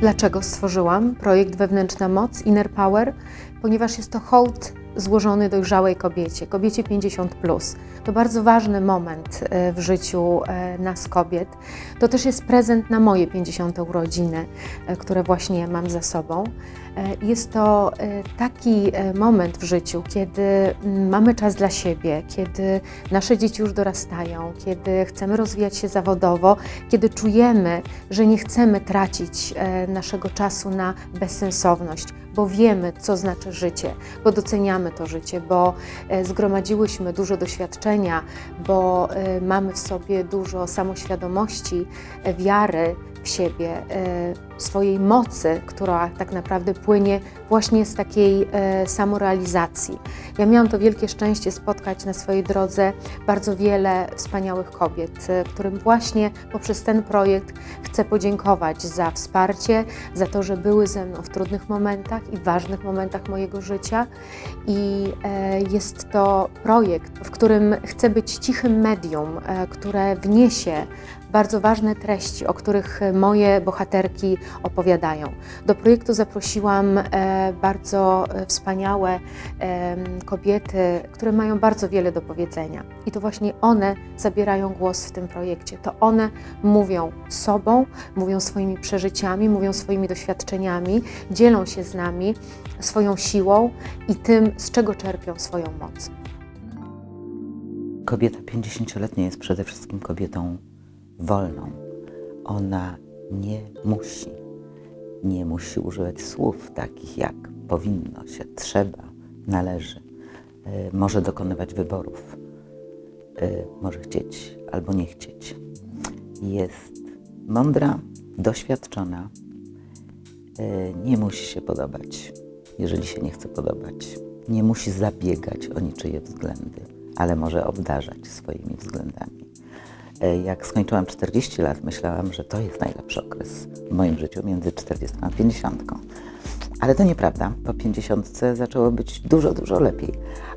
Dlaczego stworzyłam projekt Wewnętrzna Moc, Inner Power? Ponieważ jest to hołd złożony dojrzałej kobiecie, kobiecie 50. Plus. To bardzo ważny moment e, w życiu e, nas kobiet. To też jest prezent na moje 50. urodziny, e, które właśnie mam za sobą. Jest to taki moment w życiu, kiedy mm, mamy czas dla siebie, kiedy nasze dzieci już dorastają, kiedy chcemy rozwijać się zawodowo, kiedy czujemy, że nie chcemy tracić naszego czasu na bezsensowność, bo wiemy, co znaczy życie, bo doceniamy to życie, bo zgromadziłyśmy dużo doświadczenia, bo mamy w sobie dużo samoświadomości, wiary w siebie, swojej mocy, która tak naprawdę płynie właśnie z takiej e, samorealizacji. Ja miałam to wielkie szczęście spotkać na swojej drodze bardzo wiele wspaniałych kobiet, e, którym właśnie poprzez ten projekt chcę podziękować za wsparcie, za to, że były ze mną w trudnych momentach i ważnych momentach mojego życia. I e, jest to projekt, w którym chcę być cichym medium, e, które wniesie bardzo ważne treści, o których moje bohaterki opowiadają. Do projektu zaprosiłam e, bardzo e, wspaniałe kobiety, które mają bardzo wiele do powiedzenia. I to właśnie one zabierają głos w tym projekcie. To one mówią sobą, mówią swoimi przeżyciami, mówią swoimi doświadczeniami, dzielą się z nami swoją siłą i tym, z czego czerpią swoją moc. Kobieta 50-letnia jest przede wszystkim kobietą wolną. Ona nie musi, nie musi używać słów takich jak powinno się, trzeba, należy. E, może dokonywać wyborów. E, może chcieć albo nie chcieć. Jest mądra, doświadczona. E, nie musi się podobać, jeżeli się nie chce podobać. Nie musi zabiegać o niczyje względy, ale może obdarzać swoimi względami. E, jak skończyłam 40 lat, myślałam, że to jest najlepszy okres w moim życiu między 40 a 50. Ale to nieprawda. Po 50 zaczęło być dużo, dużo lepiej.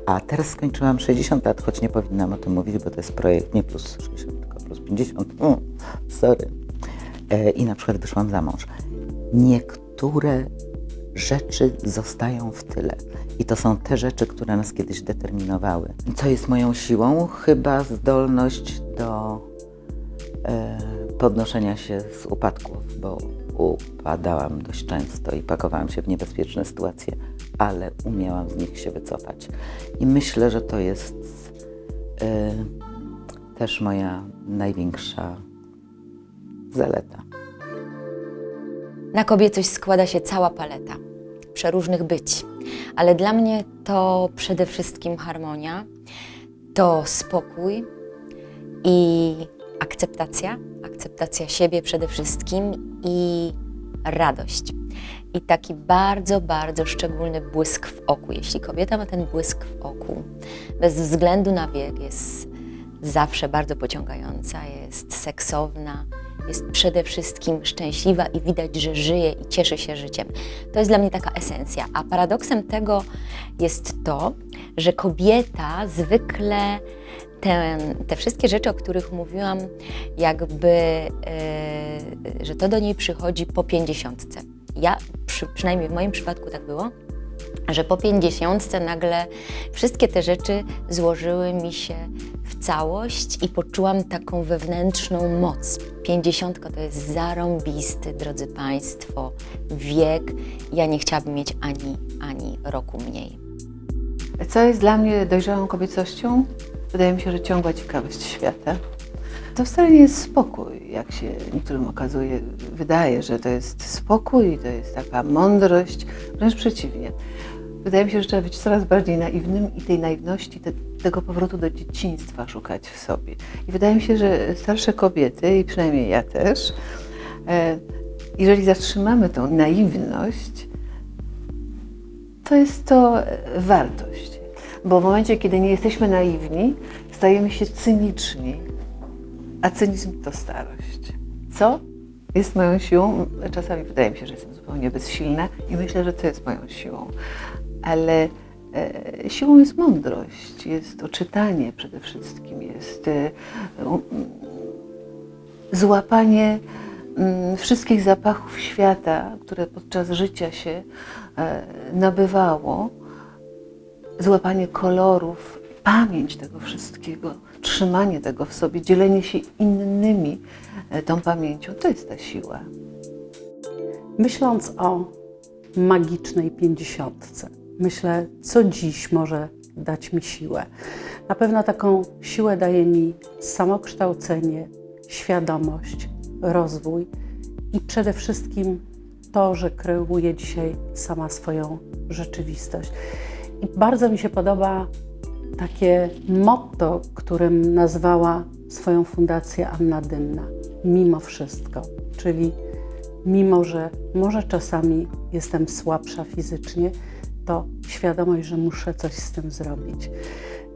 A teraz skończyłam 60 lat, choć nie powinnam o tym mówić, bo to jest projekt nie plus 60, tylko plus 50. Mm, sorry. E, I na przykład wyszłam za mąż. Niektóre rzeczy zostają w tyle. I to są te rzeczy, które nas kiedyś determinowały. Co jest moją siłą? Chyba zdolność do podnoszenia się z upadków, bo upadałam dość często i pakowałam się w niebezpieczne sytuacje, ale umiałam z nich się wycofać. I myślę, że to jest e, też moja największa zaleta. Na kobiecość składa się cała paleta przeróżnych być, ale dla mnie to przede wszystkim harmonia, to spokój i akceptacja, akceptacja siebie przede wszystkim i radość. I taki bardzo, bardzo szczególny błysk w oku. Jeśli kobieta ma ten błysk w oku, bez względu na wiek, jest zawsze bardzo pociągająca, jest seksowna, jest przede wszystkim szczęśliwa i widać, że żyje i cieszy się życiem. To jest dla mnie taka esencja. A paradoksem tego jest to, że kobieta zwykle te, te wszystkie rzeczy, o których mówiłam, jakby, yy, że to do niej przychodzi po pięćdziesiątce. Ja, przy, przynajmniej w moim przypadku tak było, że po pięćdziesiątce nagle wszystkie te rzeczy złożyły mi się w całość i poczułam taką wewnętrzną moc. Pięćdziesiątka to jest zarąbisty, drodzy Państwo, wiek. Ja nie chciałabym mieć ani, ani roku mniej. Co jest dla mnie dojrzałą kobiecością? Wydaje mi się, że ciągła ciekawość świata. To wcale nie jest spokój, jak się niektórym okazuje, wydaje, że to jest spokój, to jest taka mądrość, wręcz przeciwnie. Wydaje mi się, że trzeba być coraz bardziej naiwnym i tej naiwności, te, tego powrotu do dzieciństwa szukać w sobie. I wydaje mi się, że starsze kobiety, i przynajmniej ja też, e, jeżeli zatrzymamy tą naiwność, to jest to wartość. Bo w momencie, kiedy nie jesteśmy naiwni, stajemy się cyniczni, a cynizm to starość. Co jest moją siłą? Czasami wydaje mi się, że jestem zupełnie bezsilna i myślę, że to jest moją siłą ale E, Siłą jest mądrość, jest to czytanie przede wszystkim, jest e, um, złapanie wszystkich zapachów świata, które podczas życia się e, nabywało, złapanie kolorów, pamięć tego wszystkiego, trzymanie tego w sobie, dzielenie się innymi e, tą pamięcią, to jest ta siła. Myśląc o magicznej pięćdziesiątce, myślę, co dziś może dać mi siłę. Na pewno taką siłę daje mi samokształcenie, świadomość, rozwój i przede wszystkim to, że kreuję dzisiaj sama swoją rzeczywistość. I bardzo mi się podoba takie motto, którym nazwała swoją fundację Anna Dynna. Mimo wszystko, czyli mimo, że może czasami jestem słabsza fizycznie, to świadomość, że muszę coś z tym zrobić.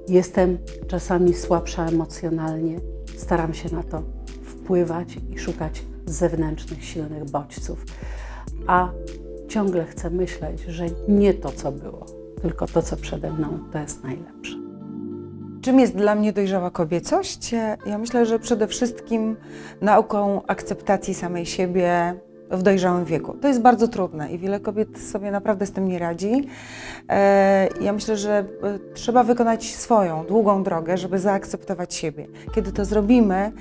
Jestem czasami słabsza emocjonalnie, staram się na to wpływać i szukać zewnętrznych, silnych bodźców. A ciągle chcę myśleć, że nie to, co było, tylko to, co przede mną, to jest najlepsze. Czym jest dla mnie dojrzała kobiecość? Ja myślę, że przede wszystkim nauką akceptacji samej siebie w dojrzałym wieku. To jest bardzo trudne i wiele kobiet sobie naprawdę z tym nie radzi. E, Ja myślę, że e, trzeba wykonać swoją długą drogę, żeby zaakceptować siebie. Kiedy to zrobimy,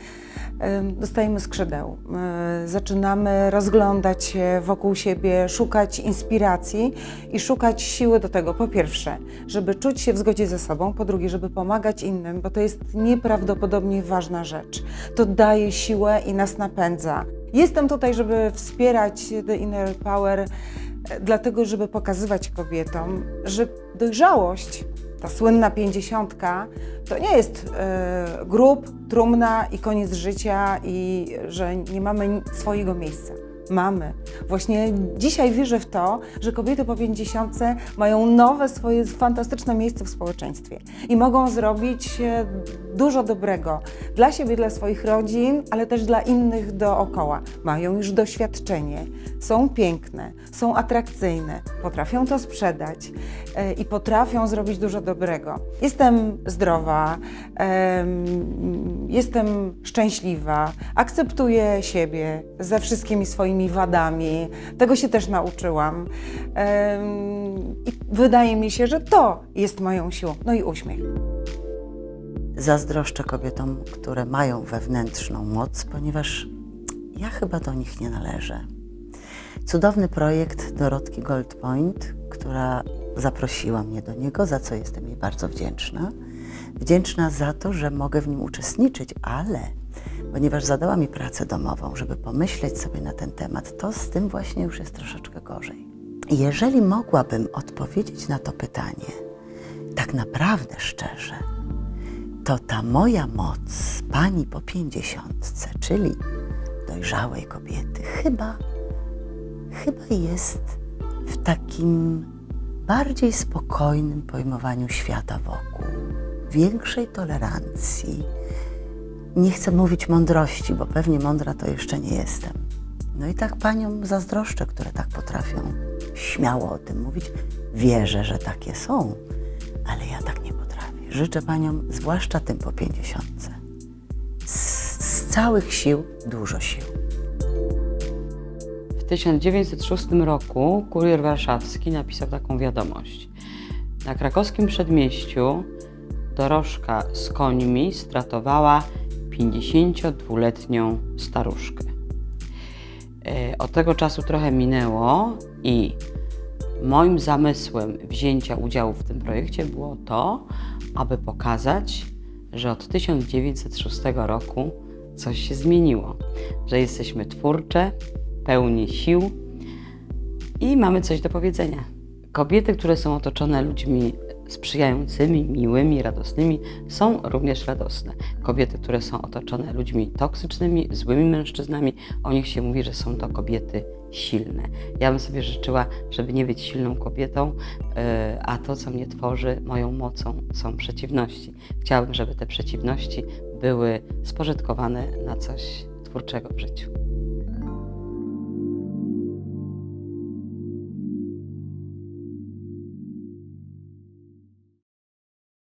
dostajemy skrzydeł. E, Zaczynamy rozglądać się wokół siebie, szukać inspiracji i szukać siły do tego. Po pierwsze, żeby czuć się w zgodzie ze sobą, po drugie, żeby pomagać innym, bo to jest nieprawdopodobnie ważna rzecz. To daje siłę i nas napędza. Jestem tutaj, żeby wspierać The Inner Power, e, dlatego, żeby pokazywać kobietom, że dojrzałość, ta słynna pięćdziesiątka, to nie jest e, grób, trumna i koniec życia i że nie mamy swojego miejsca. Mamy. Właśnie dzisiaj wierzę w to, że kobiety po pięćdziesiątce mają nowe swoje fantastyczne miejsce w społeczeństwie i mogą zrobić e, dużo dobrego dla siebie, dla swoich rodzin, ale też dla innych dookoła. Mają już doświadczenie, są piękne, są atrakcyjne, potrafią to sprzedać e, i potrafią zrobić dużo dobrego. Jestem zdrowa, em, jestem szczęśliwa, akceptuję siebie ze wszystkimi swoimi wadami. Tego się też nauczyłam. I wydaje mi się, że to jest moją siłą. No i uśmiech. Zazdroszczę kobietom, które mają wewnętrzną moc, ponieważ ja chyba do nich nie należę. Cudowny projekt Dorotki Goldpoint, która zaprosiła mnie do niego, za co jestem jej bardzo wdzięczna. Wdzięczna za to, że mogę w nim uczestniczyć, ale ponieważ zadała mi pracę domową, żeby pomyśleć sobie na ten temat, to z tym właśnie już jest troszeczkę gorzej. Jeżeli mogłabym odpowiedzieć na to pytanie tak naprawdę szczerze, to ta moja moc pani po pięćdziesiątce, czyli dojrzałej kobiety, chyba, chyba jest w takim bardziej spokojnym pojmowaniu świata wokół, większej tolerancji. Nie chcę mówić mądrości, bo pewnie mądra to jeszcze nie jestem. No i tak paniom zazdroszczę, które tak potrafią śmiało o tym mówić. Wierzę, że takie są, ale ja tak nie potrafię. Życzę paniom, zwłaszcza tym po pięćdziesiątce, z, z całych sił dużo sił. W 1906 roku kurier warszawski napisał taką wiadomość. Na krakowskim przedmieściu dorożka z końmi stratowała 52-letnią staruszkę. E, Od tego czasu trochę minęło i moim zamysłem wzięcia udziału w tym projekcie było to, aby pokazać, że od 1906 roku coś się zmieniło, że jesteśmy twórcze, pełni sił i mamy coś do powiedzenia. Kobiety, które są otoczone ludźmi sprzyjającymi, miłymi, radosnymi, są również radosne. Kobiety, które są otoczone ludźmi toksycznymi, złymi mężczyznami, o nich się mówi, że są to kobiety silne. Ja bym sobie życzyła, żeby nie być silną kobietą, yy, a to, co mnie tworzy, moją mocą, są przeciwności. Chciałabym, żeby te przeciwności były spożytkowane na coś twórczego w życiu.